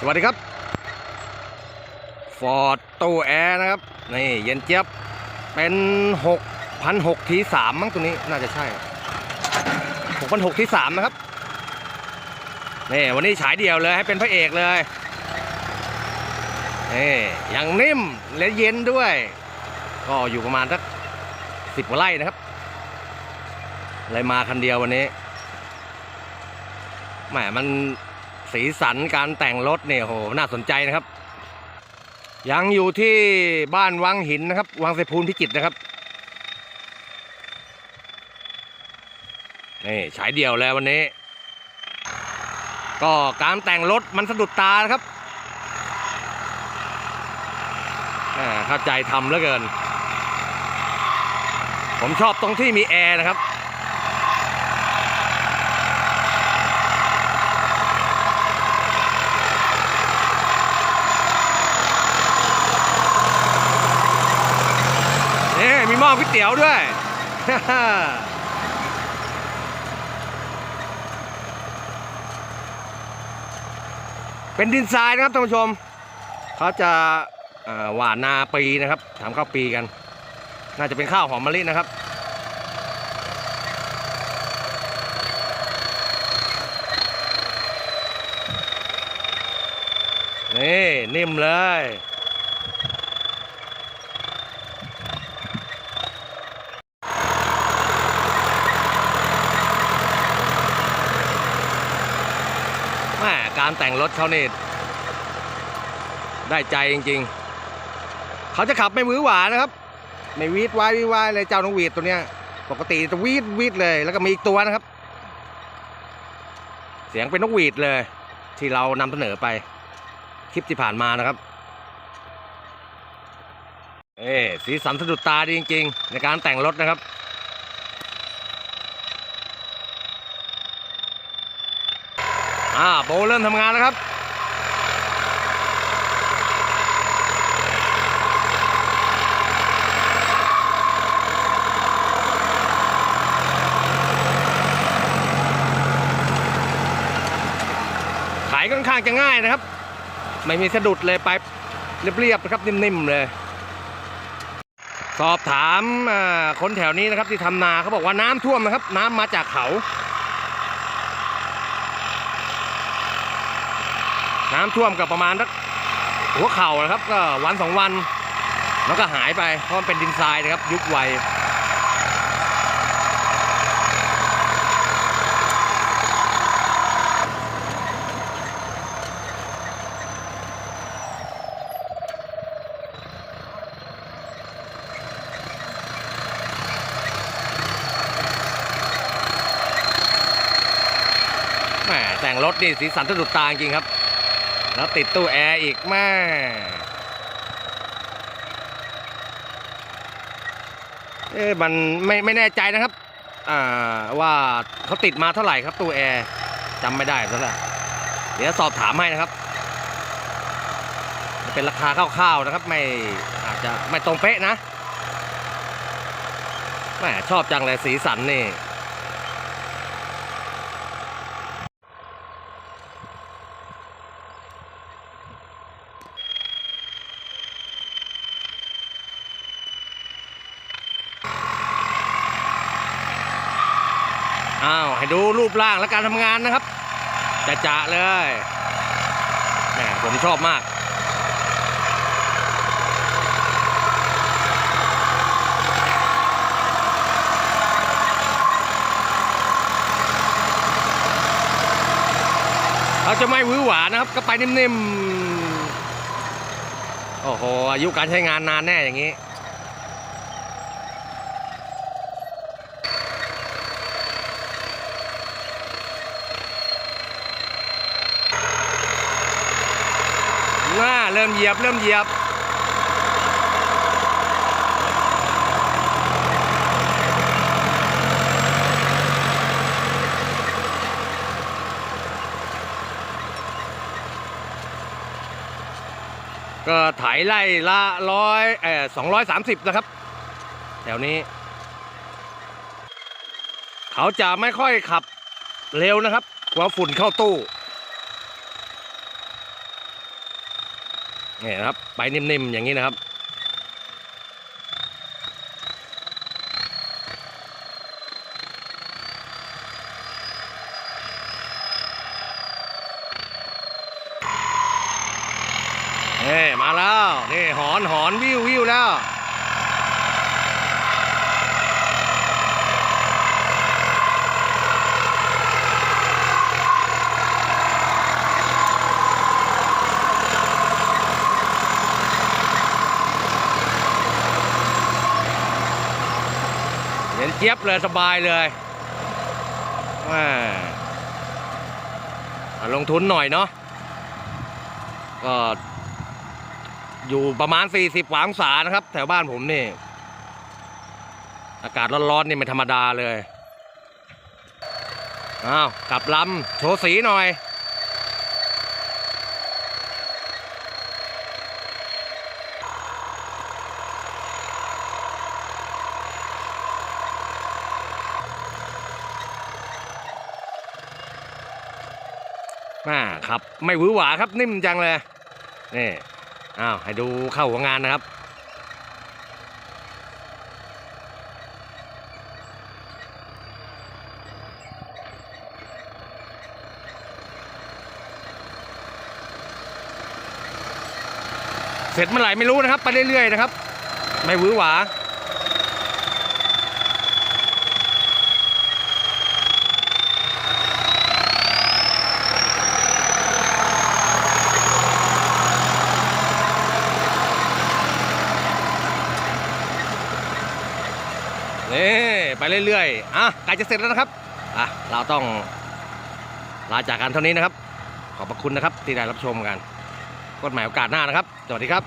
สวัสดีครับฟอร์ดตู้แอร์นะครับ นี่เย็นเจี๊ยบ เป็นหกพันหกทีสามมั้งตัวนี้น่าจะใช่หกพันหกทีสามนะครับ นี่วันนี้ฉายเดียวเลยให้เป็นพระเอกเลยนี่อย่างนิ่มและเย็นด้วย ก็อยู่ประมาณสักสิบกว่าไร่นะครับเลยมาคันเดียววันนี้แหมมัน สีสันการแต่งรถเนี่ยโหน่าสนใจนะครับ ยังอยู่ที่บ้านวังหินนะครับ วังไสพูนพิจิตรนะครับนี่ฉายเดี่ยวแล้ววันนี้ ก็การแต่งรถมันสะดุดตานะครับอ่าเข้าใจทำเหลือเกิน ผมชอบตรงที่มีแอร์นะครับ นี่มี หม้อก๋วยเตี๋ยวด้วย เป็นดินทรายนะครับท่านผู้ชม เขาจะหว่านนาปีนะครับทำข้าวปีกัน น่าจะเป็นข้าวหอมมะลินะครับนี่นิ่มเลยารแต่งรถเขานี่ได้ใจจริง ๆ เขาจะขับไม่มือหวานนะครับ ไม่วีดวายวีดวายเลยเจ้านกหวีดตัวเนี้ย ปกติจะวีดวีดเลย แล้วก็มีอีกตัวนะครับ เสียงเป็นนกหวีดเลย ที่เรานำเสนอไป คลิปที่ผ่านมานะครับ เอ้สีสันสะดุดตาดีจริง ๆ ในการแต่งรถนะครับ อ่าโบเริ่มทำงานแล้วครับขายค่อนข้างจะง่ายนะครับ ไม่มีสะดุดเลยไปเรียบๆนะครับนิ่มๆเลย สอบถามคนแถวนี้นะครับที่ทำนาเขาบอกว่าน้ำท่วมนะครับ น้ำมาจากเขา น้ำท่วมกับประมาณสักหัวเข่านะครับ ก็วันสองวัน แล้วก็หายไปเพราะมันเป็นดินทรายนะครับ ยุบไวแหมแต่งรถนี่สีสันสะดุดตาจริงครับ แล้วติดตู้แอร์อีกแม่เอ๊ะมันไม่ไม่แน่ใจนะครับ อ่าว่าเขาติดมาเท่าไหร่ครับตู้แอร์จำไม่ได้ซะแล้วเดี๋ยวสอบถามให้นะครับ เป็นราคาคร่าวๆนะครับ ไม่อาจจะไม่ตรงเป๊ะนะแหมชอบจังเลยสีสันนี่ อ้าวให้ดูรูปร่างและการทำงานนะครับจะจะเลยแหมผมชอบมากเราจะไม่หวือหวานะครับ ก็ไปนิ่มๆ โอ้โห อายุการใช้งานนานแน่อย่างนี้ น่าเริ่มเหยียบ เริ่มเหยียบก็ไถไล่ละร้อยเออสองร้อยสามสิบนะครับ แถวนี้ เขาจะไม่ค่อยขับเร็วนะครับกลัวฝุ่นเข้าตู้ นี่นะครับไปนิ่มๆอย่างนี้นะครับ นี่มาแล้ว นี่หอนหอนวิววิวแล้ว เห็นเจี๊ยบเลยสบายเลยแหม่อะลงทุนหน่อยเนาะก็อยู่ประมาณ 40องศานะครับ แถวบ้านผมนี่ อากาศร้อนๆนี่ไม่ธรรมดาเลย อ้าว กลับลำโชว์สีหน่อย อ่าครับไม่หวือหวาครับนิ่มจังเลยนี่อ้าวให้ดูเข้าหัวงานนะครับเสร็จเมื่อไหร่ไม่รู้นะครับ ไปเรื่อยๆนะครับ ไม่หวือหวา นี่ไป เรื่อยๆอะใกล้จะเสร็จแล้วนะครับอะเราต้องลาจากกันเท่านี้นะครับ ขอบพระคุณนะครับที่ได้รับชมกันกดหมายโอกาสหน้านะครับ สวัสดีครับ